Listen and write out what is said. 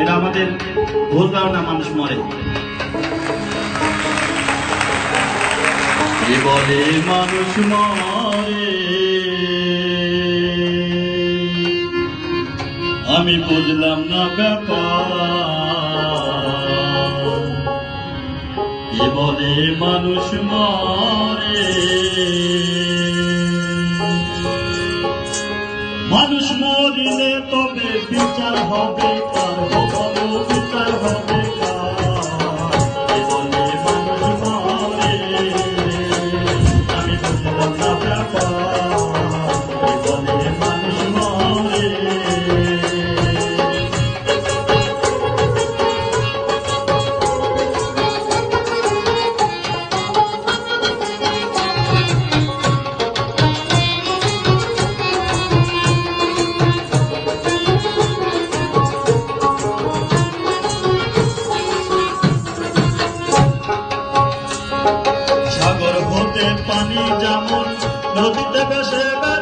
এটা আমাদের ভুল ধারণা মানুষ মরে। বলে মানুষ মরে, আমি বুঝলাম না ব্যাপার। বলে মানুষ মরে মানুষ মরিলে তবে বিচার হবে কার হবে পানি যেমন নদীতে বসে ভেসে